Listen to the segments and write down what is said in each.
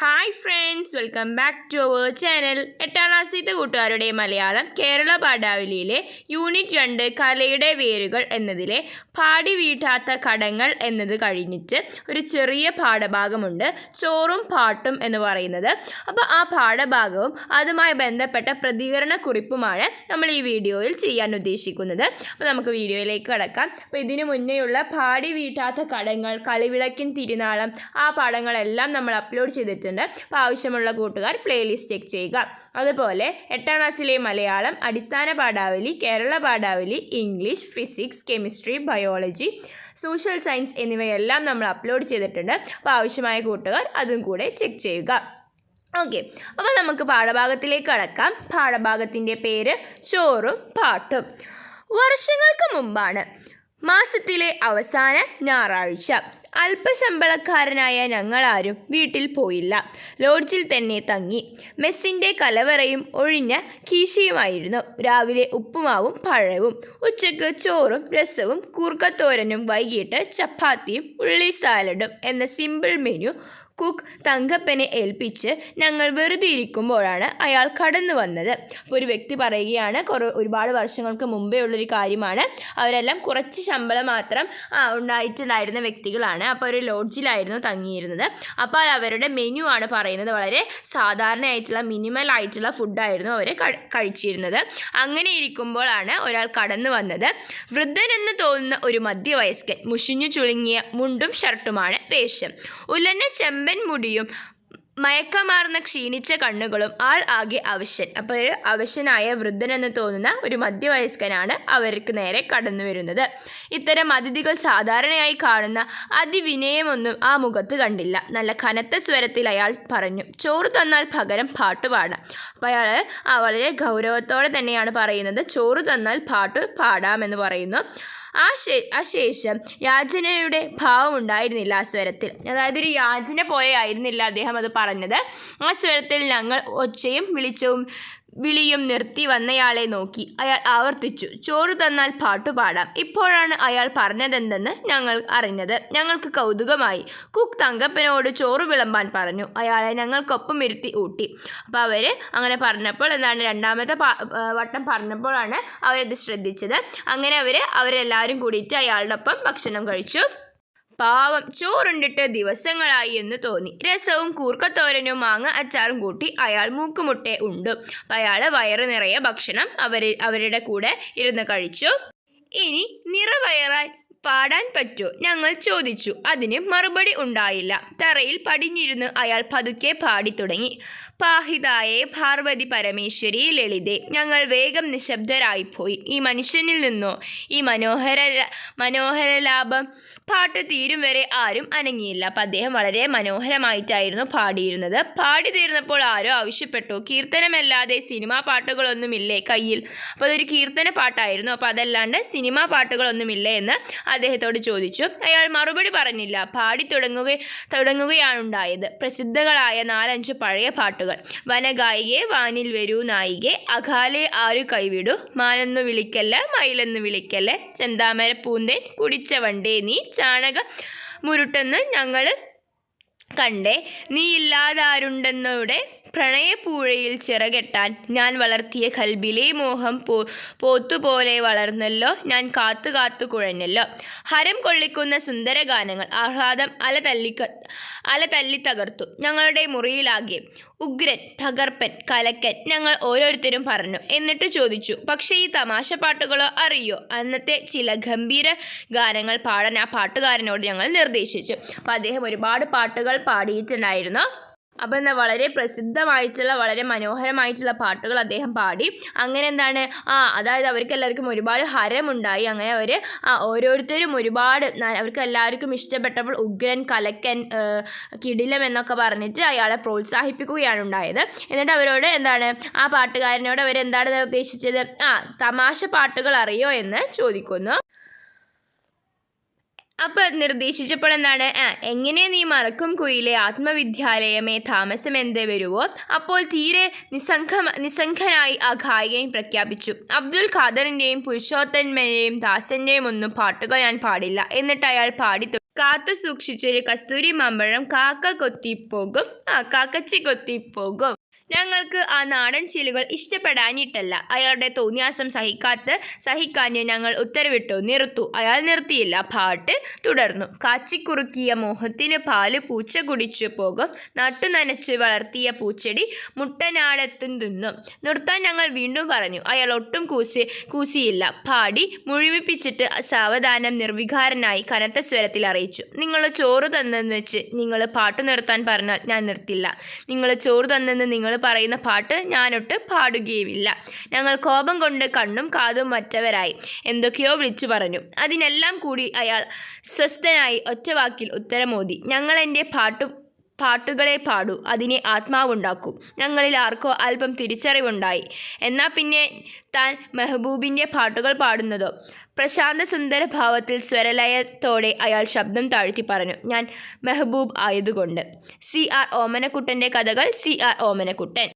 Hi friends welcome back to our channel എട്ടാം ക്ലാസ്സിലത്തെ കൂട്ടുകാരുടെ മലയാളം കേരള പാഠാവലിയിലെ യൂണിറ്റ് രണ്ട് കലയുടെ വേരുകൾ എന്നതിലെ പാടി വീട്ടാത്ത കടങ്ങൾ എന്നത് കഴിഞ്ഞിട്ട് ഒരു ചെറിയ പാഠഭാഗമുണ്ട്. ചോറും പാട്ടും എന്ന് പറയുന്നത്. അപ്പോൾ ആ പാഠഭാഗവും അതുമായി ബന്ധപ്പെട്ട പ്രതികരണ കുറിപ്പുമാണ് നമ്മൾ ഈ വീഡിയോയിൽ ചെയ്യാൻ ഉദ്ദേശിക്കുന്നത്. അപ്പോൾ നമുക്ക് വീഡിയോയിലേക്ക് കടക്കാം. അപ്പോൾ ഇതിനു മുന്നേയുള്ള പാടി വീട്ടാത്ത കടങ്ങൾ കളിവിളക്കിൻ തിരുനാളം ആ പാഠങ്ങളെല്ലാം നമ്മൾ അപ്ലോഡ് ചെയ്തിട്ടുണ്ട് അപ്പോൾ ആവശ്യമുള്ള കൂട്ടുകാർ പ്ലേലിസ്റ്റ് ചെക്ക് ചെയ്യുക. അതുപോലെ എട്ടാം ക്ലാസ്സിലെ Malayalam Adisthana Padavali Kerala Padavali English physics chemistry biology social science എന്നിവയെല്ലാം നമ്മൾ അപ്ലോഡ് ചെയ്തിട്ടുണ്ട്. അപ്പോൾ ആവശ്യമായ കൂട്ടുകാർ അതും കൂടെ ചെക്ക് ചെയ്യുക. ഓക്കെ അപ്പോൾ നമുക്ക് പാഠഭാഗത്തിലേക്ക് കടക്കാം. പാഠഭാഗത്തിന്റെ പേര് ചോറും പാട്ടും. വർഷങ്ങൾക്ക് മുമ്പാണ്. മാസത്തിലെ അവസാന ഞായറാഴ്ച. അല്പശമ്പളക്കാരനായ ഞങ്ങളാരും വീട്ടിൽ പോയില്ല. ലോഡ്ജിൽ തന്നെ തങ്ങി. മെസ്സിന്റെ കലവറയും ഒഴിഞ്ഞ കീശയുമായിരുന്നു. രാവിലെ ഉപ്പുമാവും പഴവും ഉച്ചയ്ക്ക് ചോറും രസവും കൂർക്കത്തോരനും വൈകിട്ട് ചപ്പാത്തിയും ഉള്ളി സാലഡും എന്ന സിമ്പിൾ മെനു കുക്ക് തങ്കപ്പനെ ഏൽപ്പിച്ച് ഞങ്ങൾ വെറുതെ ഇരിക്കുമ്പോഴാണ് അയാൾ കടന്നു വന്നത്. അപ്പോൾ ഒരു വ്യക്തി പറയുകയാണ് കുറേ ഒരുപാട് വർഷങ്ങൾക്ക് മുമ്പേ ഉള്ളൊരു കാര്യമാണ്. അവരെല്ലാം കുറച്ച് ശമ്പളം മാത്രം ഉണ്ടായിട്ടുണ്ടായിരുന്ന വ്യക്തികളാണ്. അപ്പോൾ ഒരു ലോഡ്ജിലായിരുന്നു തങ്ങിയിരുന്നത്. അപ്പോൾ അവരുടെ മെനു ആണ് പറയുന്നത് വളരെ സാധാരണയായിട്ടുള്ള മിനിമൽ ആയിട്ടുള്ള ഫുഡായിരുന്നു അവർ കഴിച്ചിരുന്നത്. അങ്ങനെ ഇരിക്കുമ്പോഴാണ് ഒരാൾ കടന്നു വന്നത്. വൃദ്ധനെന്ന് തോന്നുന്ന ഒരു മധ്യവയസ്കൻ മുഷിഞ്ഞു ചുളുങ്ങിയ മുണ്ടും ഷർട്ടുമാണ് വേഷം. ഉലഞ്ഞ ചെമ്പൻ മുടിയും മയക്കമാർന്ന ക്ഷീണിച്ച കണ്ണുകളും ആൾ ആകെ അവശൻ. അപ്പോൾ അവശനായ വൃദ്ധനെന്ന് തോന്നുന്ന ഒരു മധ്യവയസ്കനാണ് അവർക്ക് നേരെ കടന്നു വരുന്നത്. ഇത്തരം അതിഥികൾ സാധാരണയായി കാണുന്ന അതിവിനയമൊന്നും ആ മുഖത്ത് കണ്ടില്ല. നല്ല കനത്ത സ്വരത്തിൽ അയാൾ പറഞ്ഞു ചോറ് തന്നാൽ പകരം പാട്ട് പാടാം. അപ്പോൾ അയാൾ വളരെ ഗൗരവത്തോടെ തന്നെയാണ് പറയുന്നത്. ചോറ് തന്നാൽ പാട്ട് പാടാമെന്ന് പറയുന്നു. ആ ആ ശേഷം യാചനയുടെ ഭാവം ഉണ്ടായിരുന്നില്ല ആ സ്വരത്തിൽ. അതായത് ഒരു യാചന പോയായിരുന്നില്ല അദ്ദേഹം അത് പറഞ്ഞത്. ആ സ്വരത്തിൽ ഞങ്ങൾ ഒച്ചയും വിളിച്ചവും വിളിയും നിർത്തി വന്നയാളെ നോക്കി. അയാൾ ആവർത്തിച്ചു. ചോറ് തന്നാൽ പാട്ടുപാടാം ഇപ്പോഴാണ് അയാൾ പറഞ്ഞതെന്തെന്ന് ഞങ്ങൾ അറിഞ്ഞത്. ഞങ്ങൾക്ക് കൗതുകമായി. കുക്ക് തങ്കപ്പനോട് ചോറ് വിളമ്പാൻ പറഞ്ഞു. അയാളെ ഞങ്ങൾക്കൊപ്പം ഇരുത്തി ഊട്ടി. അപ്പോൾ അവർ അങ്ങനെ പറഞ്ഞപ്പോൾ എന്താണ് രണ്ടാമത്തെ വട്ടം പറഞ്ഞപ്പോഴാണ് അവരത് ശ്രദ്ധിച്ചത്. അങ്ങനെ അവർ അവരെല്ലാവരും കൂടിയിട്ട് അയാളുടെ ഒപ്പം ഭക്ഷണം കഴിച്ചു. പാവം ചോറുണ്ടിട്ട് ദിവസങ്ങളായി എന്ന് തോന്നി. രസവും കൂർക്കത്തോരനും മാങ്ങ അച്ചാറും കൂട്ടി അയാൾ മൂക്കുമുട്ടെ ഉണ്ട്. അയാൾ വയറ് നിറയെ ഭക്ഷണം അവർ അവരുടെ കൂടെ ഇരുന്ന് കഴിച്ചു. ഇനി നിറവയറാൻ പാടാൻ പറ്റോ? ഞങ്ങൾ ചോദിച്ചു. അതിന് മറുപടി ഉണ്ടായില്ല. തറയിൽ പടിഞ്ഞിരുന്ന് അയാൾ പതുക്കെ പാടി തുടങ്ങി. പാഹിതായെ പാർവതി പരമേശ്വരി ലളിതേ ഞങ്ങൾ വേഗം നിശബ്ദരായിപ്പോയി. ഈ മനുഷ്യനിൽ നിന്നോ ഈ മനോഹര മനോഹര ലാഭം പാട്ട് തീരും വരെ ആരും അനങ്ങിയില്ല. അപ്പം അദ്ദേഹം വളരെ മനോഹരമായിട്ടായിരുന്നു പാടിയിരുന്നത്. പാടി തീർന്നപ്പോൾ ആരോ ആവശ്യപ്പെട്ടു. കീർത്തനമല്ലാതെ സിനിമാ പാട്ടുകളൊന്നുമില്ലേ കയ്യിൽ? അപ്പോൾ അതൊരു കീർത്തന പാട്ടായിരുന്നു. അപ്പോൾ അതല്ലാണ്ട് സിനിമാ പാട്ടുകളൊന്നുമില്ലേ എന്ന് അദ്ദേഹത്തോട് ചോദിച്ചു. അയാൾ മറുപടി പറഞ്ഞില്ല. പാടി തുടങ്ങുക തുടങ്ങുകയാണുണ്ടായത്. പ്രസിദ്ധങ്ങളായ നാലഞ്ച് പഴയ പാട്ടുകൾ വനഗായികെ വാനിൽ വരൂ നായികെ അകാലെ ആരു കൈവിടു? മാനെന്നു വിളിക്കല്ല മയിലെന്ന് വിളിക്കല്ല. ചെന്താമര പൂന്തേൻ കുടിച്ച വണ്ടേ നീ ചാണക മുരുട്ടെന്ന് ഞങ്ങൾ കണ്ടേ. നീ ഇല്ലാതാരുണ്ടെന്നോടെ പ്രണയപ്പൂഴയിൽ ചിറകെട്ടാൻ ഞാൻ വളർത്തിയ കൽബിലെ മോഹം പോ പോത്തുപോലെ വളർന്നല്ലോ. ഞാൻ കാത്തു കാത്തു കുഴഞ്ഞല്ലോ. ഹരം കൊള്ളിക്കുന്ന സുന്ദര ഗാനങ്ങൾ ആഹ്ലാദം അല തല്ലി അല തല്ലി തകർത്തു ഞങ്ങളുടെ മുറിയിലാകെ. ഉഗ്രൻ തകർപ്പൻ കലക്കൻ ഞങ്ങൾ ഓരോരുത്തരും പറഞ്ഞു. എന്നിട്ട് ചോദിച്ചു പക്ഷേ ഈ തമാശ പാട്ടുകളോ അറിയോ? അന്നത്തെ ചില ഗംഭീര ഗാനങ്ങൾ പാടാൻ ആ പാട്ടുകാരനോട് ഞങ്ങൾ നിർദ്ദേശിച്ചു. അപ്പോൾ അദ്ദേഹം ഒരുപാട് പാട്ടുകൾ പാടിയിട്ടുണ്ടായിരുന്നു. അപ്പം എന്താ വളരെ പ്രസിദ്ധമായിട്ടുള്ള വളരെ മനോഹരമായിട്ടുള്ള പാട്ടുകൾ അദ്ദേഹം പാടി. അങ്ങനെ എന്താണ് ആ അതായത് അവർക്ക് എല്ലാവർക്കും ഒരുപാട് ഹരമുണ്ടായി. അങ്ങനെ അവർ ഓരോരുത്തരും ഒരുപാട് അവർക്ക് എല്ലാവർക്കും ഇഷ്ടപ്പെട്ടപ്പോൾ ഉഗ്രൻ കലക്കൻ കിടിലം എന്നൊക്കെ പറഞ്ഞിട്ട് അയാളെ പ്രോത്സാഹിപ്പിക്കുകയാണ് ഉണ്ടായത്. എന്നിട്ട് അവരോട് എന്താണ് ആ പാട്ടുകാരനോട് അവരെന്താണ് നിർദ്ദേശിച്ചത് ആ തമാശ പാട്ടുകൾ അറിയോ എന്ന് ചോദിക്കുന്നു. അപ്പൊ നിർദ്ദേശിച്ചപ്പോൾ എന്നാണ് ആ എങ്ങനെ നീ മറക്കും കുയിലെ ആത്മവിദ്യാലയമേ താമസം എന്തേ വരുവോ? അപ്പോൾ തീരെ നിസംഖ നിസ്സംഗനായി ആ ഗായികയും പ്രഖ്യാപിച്ചു. അബ്ദുൽ ഖാദറിന്റെയും പുരുഷോത്തന്മയെയും ദാസന്റെയും ഒന്നും പാട്ടുകൾ ഞാൻ പാടില്ല. എന്നിട്ട് അയാൾ പാടി കാത്തു സൂക്ഷിച്ചൊരു കസ്തൂരി മാമ്പഴം കാക്ക കൊത്തിപ്പോകും. ആ കാക്കച്ചി കൊത്തിപ്പോകും. ഞങ്ങൾക്ക് ആ നാടൻ ശീലുകൾ ഇഷ്ടപ്പെടാഞ്ഞിട്ടല്ല. അയാളുടെ തോന്നിയാസം സഹിക്കാത്ത സഹിക്കാഞ്ഞ് ഞങ്ങൾ ഉത്തരവിട്ടു. നിർത്തു. അയാൾ നിർത്തിയില്ല. പാട്ട് തുടർന്നു. കാച്ചിക്കുറുക്കിയ മോഹത്തിന് പാൽ പൂച്ച കുടിച്ചു പോകും. നട്ടു നനച്ച് വളർത്തിയ പൂച്ചെടി മുട്ടനാടത്തും തിന്നും നിർത്താൻ ഞങ്ങൾ വീണ്ടും പറഞ്ഞു. അയാൾ ഒട്ടും കൂസി കൂസിയില്ല. പാടി മുഴുമിപ്പിച്ചിട്ട് സാവധാനം നിർവികാരനായി കനത്ത സ്വരത്തിൽ അറിയിച്ചു. നിങ്ങൾ ചോറ് തന്നെന്ന് വെച്ച് നിങ്ങൾ പാട്ട് നിർത്താൻ പറഞ്ഞാൽ ഞാൻ നിർത്തില്ല. നിങ്ങൾ ചോറ് തന്നെന്ന് നിങ്ങൾ പറയുന്ന പാട്ട് ഞാനൊട്ട് പാടുകയുമില്ല. ഞങ്ങൾ കോപം കൊണ്ട് കണ്ണും കാതും മറ്റവരായി. എന്തൊക്കെയോ വിളിച്ചു പറഞ്ഞു. അതിനെല്ലാം കൂടി അയാൾ സ്വസ്ഥനായി ഒറ്റവാക്കിൽ ഉത്തരമോദി ഞങ്ങൾ എന്റെ പാട്ടു പാട്ടുകളെ പാടൂ അതിനെ ആത്മാവുണ്ടാക്കൂ. ഞങ്ങളിൽ ആർക്കോ അല്പം തിരിച്ചറിവുണ്ടായി. എന്നാൽ പിന്നെ താൻ മെഹബൂബിന്റെ പാട്ടുകൾ പാടുന്നതോ. പ്രശാന്ത സുന്ദര ഭാവത്തിൽ സ്വരലയത്തോടെ അയാൾ ശബ്ദം താഴ്ത്തി പറഞ്ഞു ഞാൻ മെഹബൂബ് ആയതുകൊണ്ട്. സി ആർ ഓമനക്കുട്ടന്റെ കഥകൾ സി ആർ ഓമനക്കുട്ടൻ.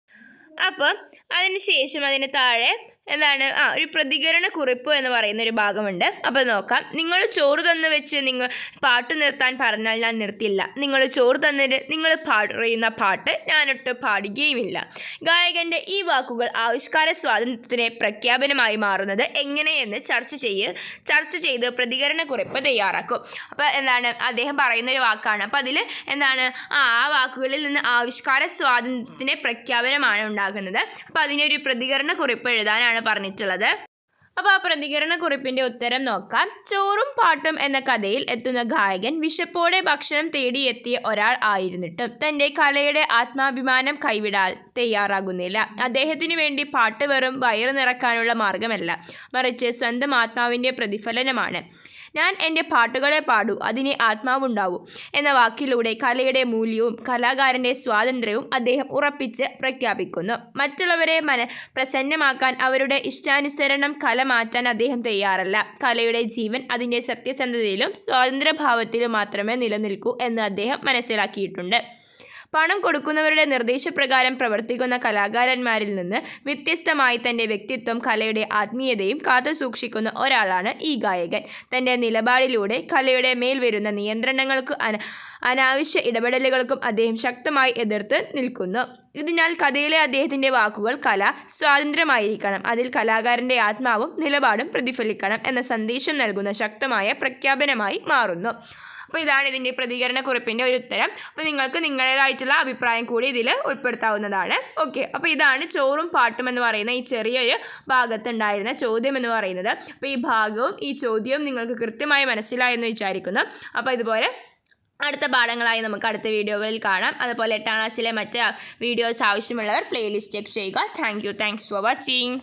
അപ്പം അതിന് ശേഷം അതിന് താഴെ എന്താണ്? ആ ഒരു പ്രതികരണ കുറിപ്പ് എന്ന് പറയുന്ന ഒരു ഭാഗമുണ്ട്. അപ്പോൾ നോക്കാം. നിങ്ങൾ ചോറ് തന്നു വെച്ച് നിങ്ങൾ പാട്ട് നിർത്താൻ പറഞ്ഞാൽ ഞാൻ നിർത്തില്ല. നിങ്ങൾ ചോറ് തന്നിട്ട് നിങ്ങൾ പാടുന്ന പാട്ട് ഞാനൊട്ട് പാടുകയുമില്ല. ഗായകന്റെ ഈ വാക്കുകൾ ആവിഷ്കാര സ്വാതന്ത്ര്യത്തിന് പ്രഖ്യാപനമായി മാറുന്നത് എങ്ങനെയെന്ന് ചർച്ച ചെയ്ത് ചർച്ച ചെയ്ത് പ്രതികരണ കുറിപ്പ് തയ്യാറാക്കും. അപ്പോൾ എന്താണ്? അദ്ദേഹം പറയുന്ന ഒരു വാക്കാണ്. അപ്പോൾ അതിൽ എന്താണ്? ആ വാക്കുകളിൽ നിന്ന് ആവിഷ്കാര സ്വാതന്ത്ര്യത്തിന്റെ പ്രഖ്യാപനമാണ് ഉണ്ടാകുന്നത്. അപ്പോൾ അതിനൊരു പ്രതികരണ കുറിപ്പ് എഴുതാനാണ് പറഞ്ഞിട്ടുള്ളത്. അപ്പോൾ ആ പ്രതികരണ കുറിപ്പിന്റെ ഉത്തരം നോക്കാം. ചോറും പാട്ടും എന്ന കഥയിൽ എത്തുന്ന ഗായകൻ വിശപ്പോടെ ഭക്ഷണം തേടിയെത്തിയ ഒരാൾ ആയിരുന്നിട്ടും തന്റെ കലയുടെ ആത്മാഭിമാനം കൈവിടാൻ തയ്യാറാകുന്നില്ല. അദ്ദേഹത്തിന് വേണ്ടി പാട്ട് വെറും വയറ് നിറക്കാനുള്ള മാർഗമല്ല മറിച്ച് സ്വന്തം ആത്മാവിന്റെ പ്രതിഫലനമാണ്. ഞാൻ എന്റെ പാട്ടുകളെ പാടൂ അതിനെ ആത്മാവുണ്ടാവൂ എന്ന വാക്കിലൂടെ കലയുടെ മൂല്യവും കലാകാരന്റെ സ്വാതന്ത്ര്യവും അദ്ദേഹം ഉറപ്പിച്ച് പ്രഖ്യാപിക്കുന്നു. മറ്റുള്ളവരെ മന പ്രസന്നമാക്കാൻ അവരുടെ ഇഷ്ടാനുസരണം കല മാറ്റാൻ അദ്ദേഹം തയ്യാറല്ല. കലയുടെ ജീവൻ അതിന്റെ സത്യസന്ധതയിലും സ്വാതന്ത്ര്യഭാവത്തിലും മാത്രമേ നിലനിൽക്കൂ എന്ന് അദ്ദേഹം മനസ്സിലാക്കിയിട്ടുണ്ട്. പണം കൊടുക്കുന്നവരുടെ നിർദ്ദേശപ്രകാരം പ്രവർത്തിക്കുന്ന കലാകാരന്മാരിൽ നിന്ന് വ്യത്യസ്തമായി തന്റെ വ്യക്തിത്വം കലയുടെ ആത്മീയതയും കാത്തുസൂക്ഷിക്കുന്ന ഒരാളാണ് ഈ ഗായകൻ. തന്റെ നിലപാടിലൂടെ കലയുടെ മേൽ വരുന്ന നിയന്ത്രണങ്ങൾക്ക് അനാവശ്യ ഇടപെടലുകൾക്കും അദ്ദേഹം ശക്തമായി എതിർത്ത് നിൽക്കുന്നു. ഇതിനാൽ കഥയിലെ അദ്ദേഹത്തിന്റെ വാക്കുകൾ കല സ്വാതന്ത്ര്യമായിരിക്കണം. അതിൽ കലാകാരന്റെ ആത്മാവും നിലപാടും പ്രതിഫലിക്കണം എന്ന സന്ദേശം നൽകുന്ന ശക്തമായ പ്രഖ്യാപനമായി മാറുന്നു. അപ്പോൾ ഇതാണ് ഇതിന്റെ പ്രതികരണ കുറിപ്പിന്റെ ഒരു ഉത്തരം. അപ്പോൾ നിങ്ങൾക്ക് നിങ്ങളുടേതായിട്ടുള്ള അഭിപ്രായം കൂടി ഇതിൽ ഉൾപ്പെടുത്താവുന്നതാണ്. ഓക്കെ അപ്പോൾ ഇതാണ് ചോറും പാട്ടും എന്ന് പറയുന്ന ഈ ചെറിയൊരു ഭാഗത്തുണ്ടായിരുന്ന ചോദ്യം എന്ന് പറയുന്നത്. അപ്പോൾ ഈ ഭാഗവും ഈ ചോദ്യവും നിങ്ങൾക്ക് കൃത്യമായി മനസ്സിലായെന്ന് വിചാരിക്കുന്നു. അപ്പോൾ ഇതുപോലെ അടുത്ത പാഠങ്ങളായി നമുക്ക് അടുത്ത വീഡിയോകളിൽ കാണാം. അതുപോലെ എട്ടാം ക്ലാസ്സിലെ മറ്റ് വീഡിയോസ് ആവശ്യമുള്ളവർ പ്ലേലിസ്റ്റ് ചെക്ക് ചെയ്യുക. Thank you thanks for watching